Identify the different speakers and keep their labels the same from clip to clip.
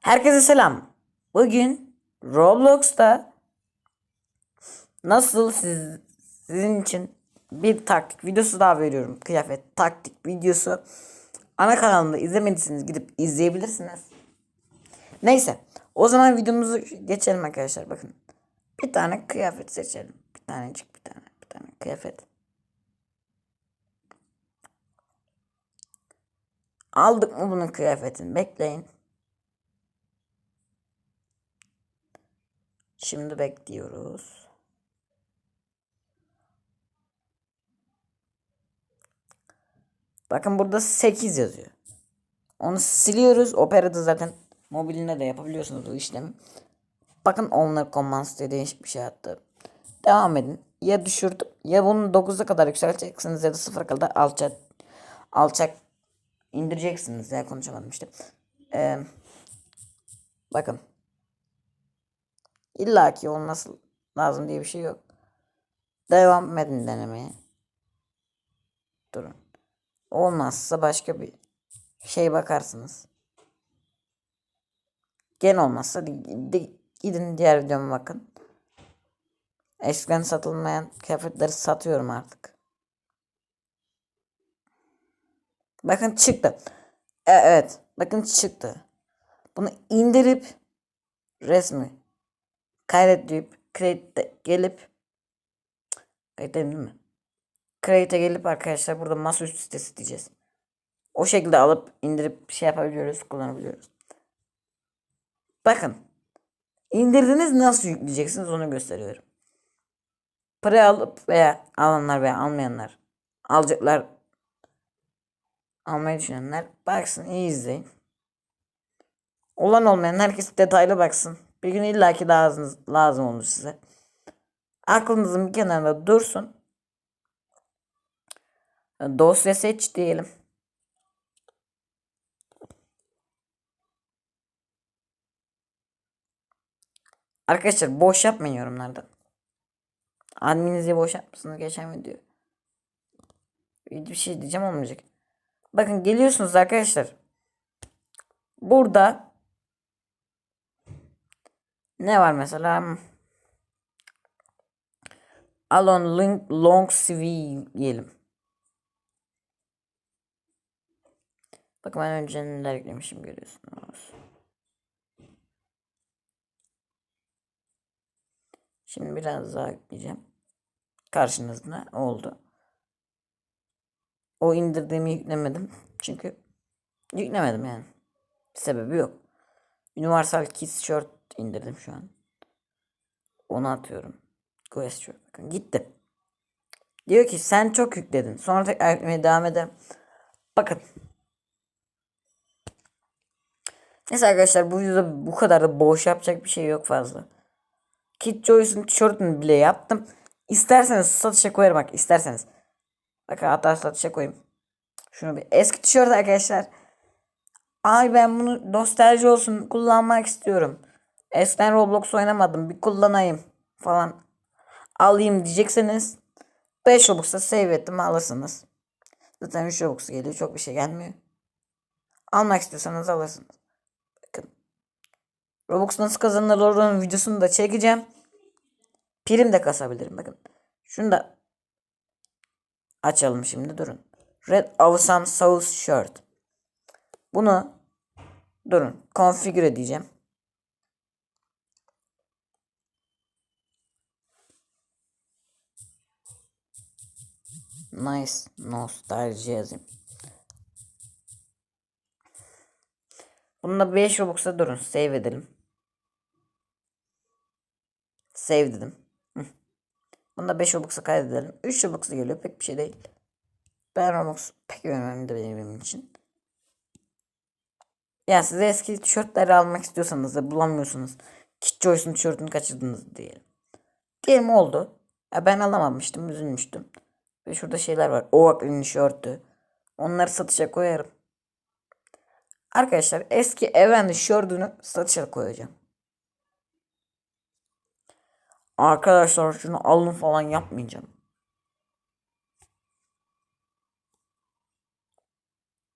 Speaker 1: Herkese selam. Bugün Roblox'ta nasıl siz, sizin için bir taktik videosu daha veriyorum. Kıyafet taktik videosu. Ana kanalımda izlemediyseniz gidip izleyebilirsiniz. Neyse. O zaman videomuzu geçelim arkadaşlar. Bakın. Bir tane kıyafet seçelim. Bir tanecik bir tane. Bir tane kıyafet. Aldık mı bunun kıyafetini? Bekleyin. Şimdi bekliyoruz. Bakın burada 8 yazıyor. Onu siliyoruz. Opera'da zaten mobilinde de yapabiliyorsunuz bu işlemi. Bakın onlar commands diye değişik bir şey attı. Devam edin. Ya düşürdüm ya bunu 9'a kadar yükselteceksiniz ya da 0'a kadar alçak alçak indireceksiniz. Ya konuşamadım işte. Ee, bakın. İlla ki olması lazım diye bir şey yok. Devam edin denemeye. Durun. Olmazsa başka bir şey bakarsınız. Gene olmazsa di- di- gidin diğer videoma bakın. Eskiden satılmayan kıyafetleri satıyorum artık. Bakın çıktı. E- evet. Bakın çıktı. Bunu indirip resmi kaydet deyip create'e gelip değil mi? Create'e gelip arkadaşlar burada masaüstü sitesi diyeceğiz. O şekilde alıp indirip şey yapabiliyoruz, kullanabiliyoruz. Bakın. indirdiniz nasıl yükleyeceksiniz onu gösteriyorum. Pre alıp veya alanlar veya almayanlar alacaklar almayı düşünenler baksın iyi izleyin. Olan olmayan herkes detaylı baksın. Bir gün illaki lazım, lazım olur size. Aklınızın bir kenarında dursun. Dosya seç diyelim. Arkadaşlar boş yapmayın yorumlarda. Admininizi boş yapmışsınız geçen video. Bir şey diyeceğim olmayacak. Bakın geliyorsunuz arkadaşlar. Burada ne var mesela? Alon link long CV diyelim. Bakın ben önce neler eklemişim görüyorsunuz. Şimdi biraz daha ekleyeceğim. Karşınızda oldu. O indirdiğimi yüklemedim. Çünkü yüklemedim yani. Sebebi yok. Universal Kids Shirt indirdim şu an. Onu atıyorum. Quest Shirt. Bakın gitti. Diyor ki sen çok yükledin. Sonra tekrar yüklemeye devam ederim. Bakın. Neyse arkadaşlar bu yüzden bu kadar da boş yapacak bir şey yok fazla. Kid Joyce'un tişörtünü bile yaptım. İsterseniz satışa koyarım bak isterseniz. Bakın hatta satışa koyayım. Şunu bir eski tişört arkadaşlar. Ay ben bunu nostalji olsun kullanmak istiyorum. Eskiden Roblox oynamadım bir kullanayım falan. Alayım diyecekseniz 5 Robux'a save ettim alırsınız. Zaten 3 Robux geliyor çok bir şey gelmiyor. Almak istiyorsanız alırsınız. Bakın. Robux nasıl kazanılır onun videosunu da çekeceğim. Prim de kasabilirim bakın. Şunu da açalım şimdi durun. Red Awesome Sauce Shirt. Bunu durun konfigüre diyeceğim. Nice nostalji. Bununla 5 Robux'a durun. Save edelim. Save dedim. Bunda 5 Robux'a kaydedelim. 3 Robux'a geliyor. Pek bir şey değil. Ben Robux pek önemli de benim için. Ya size eski tişörtleri almak istiyorsanız da bulamıyorsunuz. Kit Joyce'un tişörtünü kaçırdınız diyelim. Diyelim oldu. Ya ben alamamıştım. Üzülmüştüm. Ve şurada şeyler var. Oakley'nin tişörtü. Onları satışa koyarım. Arkadaşlar eski Evan tişörtünü satışa koyacağım. Arkadaşlar şunu alın falan yapmayacağım.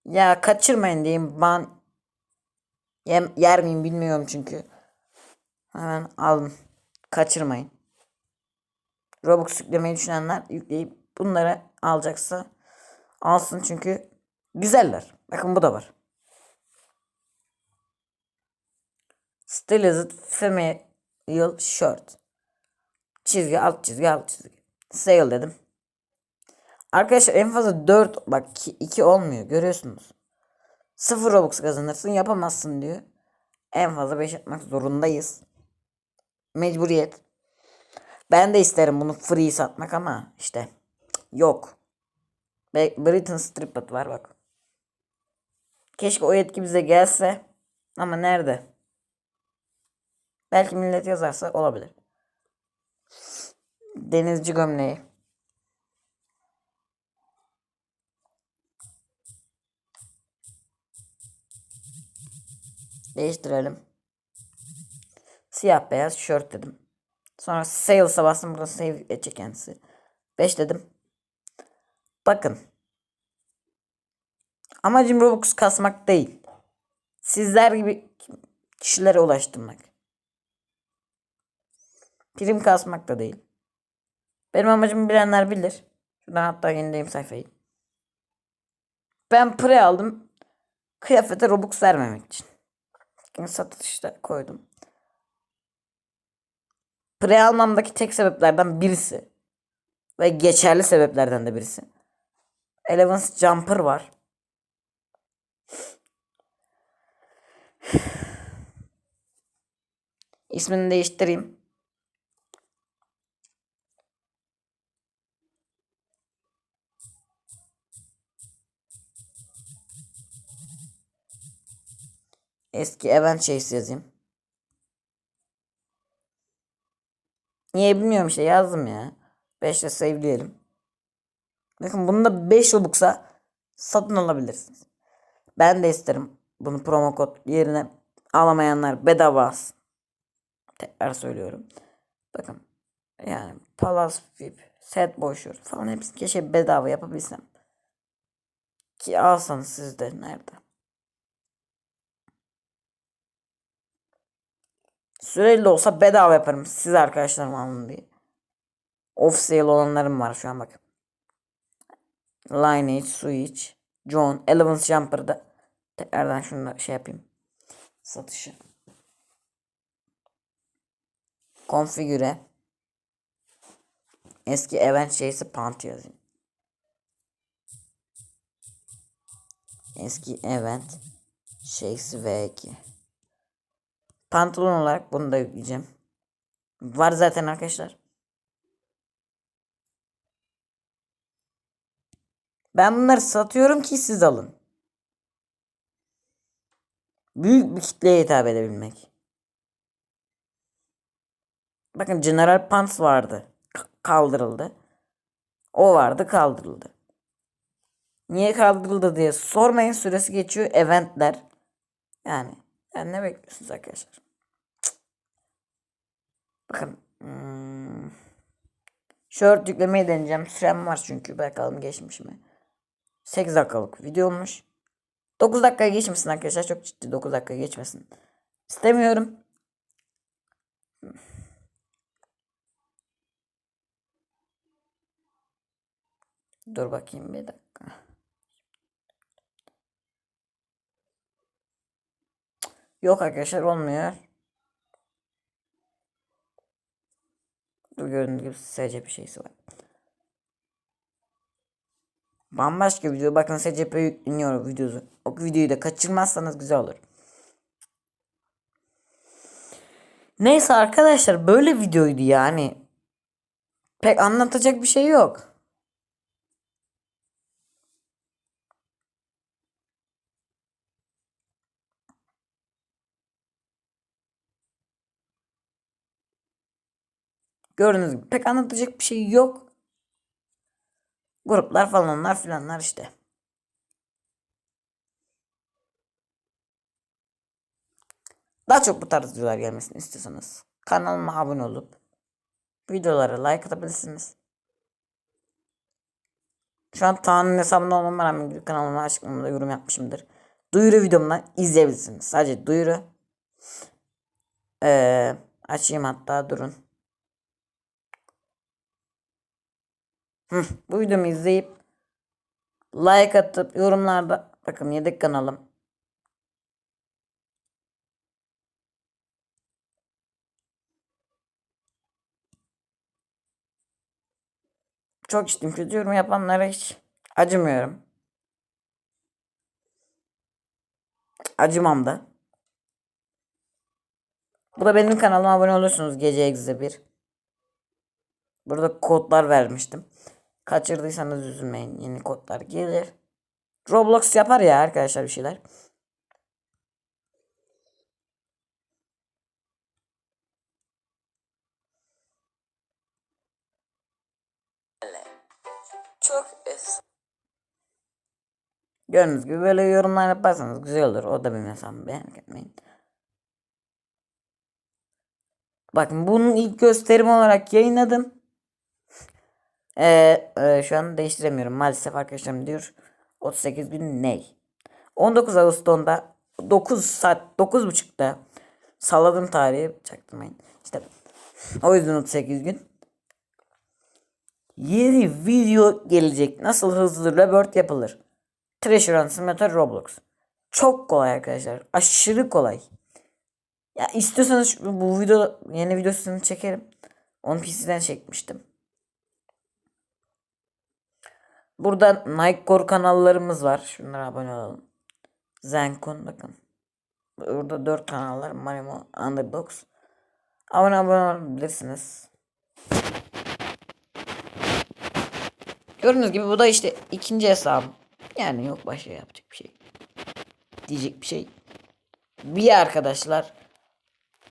Speaker 1: Ya kaçırmayın diyeyim ben Yem, yer miyim bilmiyorum çünkü. Hemen alın. Kaçırmayın. Robux yüklemeyi düşünenler yükleyip bunları alacaksa alsın çünkü güzeller. Bakın bu da var. Stylized Female Shirt. Çizgi alt çizgi alt çizgi. Sale dedim. Arkadaşlar en fazla 4 bak 2 olmuyor görüyorsunuz. 0 Robux kazanırsın yapamazsın diyor. En fazla 5 yapmak zorundayız. Mecburiyet. Ben de isterim bunu free satmak ama işte yok. Britain Stripped var bak. Keşke o yetki bize gelse. Ama nerede? Belki millet yazarsa olabilir. Denizci gömleği. Değiştirelim. Siyah beyaz tişört dedim. Sonra sales'a bastım. Burada save edecek kendisi. 5 dedim. Bakın. Amacım Robux kasmak değil. Sizler gibi kişilere ulaştırmak. Prim kasmak da değil. Benim amacımı bilenler bilir. Şuradan hatta yenileyim sayfayı. Ben pre aldım. Kıyafete Robux vermemek için. Şimdi satışta koydum. Pre almamdaki tek sebeplerden birisi ve geçerli sebeplerden de birisi. Elevance Jumper var. İsmini değiştireyim. Eski event şeysi yazayım. Niye bilmiyorum işte yazdım ya. 5'le sevleyelim. Bakın bunda 5 Robux'a satın alabilirsiniz. Ben de isterim. Bunu promo kod yerine alamayanlar bedava alsın. Tekrar söylüyorum. Bakın. Yani Palace VIP, Set Boşur falan hepsini keşke bedava yapabilsem. Ki alsanız siz de nerede? Süreli olsa bedava yaparım. Siz arkadaşlarım alın diye. Off sale olanlarım var şu an bak. Lineage, Switch, John, Elevance Jumper'da. Tekrardan şunu şey yapayım. Satışı. Konfigüre. Eski event şeysi pant yazayım. Eski event şeysi V2. Pantolon olarak bunu da yükleyeceğim. Var zaten arkadaşlar. Ben bunları satıyorum ki siz alın. Büyük bir kitleye hitap edebilmek. Bakın General Pants vardı. Kaldırıldı. O vardı kaldırıldı. Niye kaldırıldı diye sormayın süresi geçiyor eventler. Yani, yani ne bekliyorsunuz arkadaşlar? Bakın. Hmm. Short yüklemeyi deneyeceğim. Sürem var çünkü. Bakalım geçmiş mi? 8 dakikalık video olmuş. 9 dakika geçmesin arkadaşlar. Çok ciddi 9 dakika geçmesin. İstemiyorum. Dur bakayım bir dakika. Yok arkadaşlar olmuyor. Dur gördüğünüz gibi sadece bir şeysi var. Bambaşka video. Bakın SCP yükleniyor videosu. O videoyu da kaçırmazsanız güzel olur. Neyse arkadaşlar böyle videoydu yani. Pek anlatacak bir şey yok. Gördüğünüz gibi pek anlatacak bir şey yok. Gruplar falanlar filanlar işte. Daha çok bu tarz videolar gelmesini istiyorsanız kanalıma abone olup videolara like atabilirsiniz. Şu an Tanrı'nın hesabında olmama rağmen kanalıma açıklamada yorum yapmışımdır. duyuru videomdan izleyebilirsiniz. Sadece duyuru. Ee, açayım hatta durun. Bu videomu izleyip like atıp yorumlarda bakın yedek kanalım. Çok içtim. Kötü yorum yapanlara hiç acımıyorum. Acımam da. Bu da benim kanalıma abone olursunuz gece egze bir. Burada kodlar vermiştim. Kaçırdıysanız üzülmeyin. Yeni kodlar gelir. Roblox yapar ya arkadaşlar bir şeyler. Çok es. Gördüğünüz gibi böyle yorumlar yaparsanız güzel olur. O da benim hesabım beğenmek etmeyin. Bakın bunun ilk gösterim olarak yayınladım. Ee, e, şu an değiştiremiyorum maalesef arkadaşlarım diyor. 38 gün ney? 19 Ağustos'ta 9 saat 9.30'da salladım tarihi çaktırmayın. İşte o yüzden 38 gün. Yeni video gelecek. Nasıl hızlı rebirth yapılır? Treasure Hunt Simulator Roblox. Çok kolay arkadaşlar. Aşırı kolay. Ya istiyorsanız bu video yeni videosunu çekerim. Onu PC'den çekmiştim. Burada Nightcore kanallarımız var. Şunlara abone olalım. Zenkun bakın. Burada 4 kanal var. Marimo Underdogs. Abone abone olabilirsiniz. Gördüğünüz gibi bu da işte ikinci hesabım. Yani yok başka yapacak bir şey. Diyecek bir şey. Bir arkadaşlar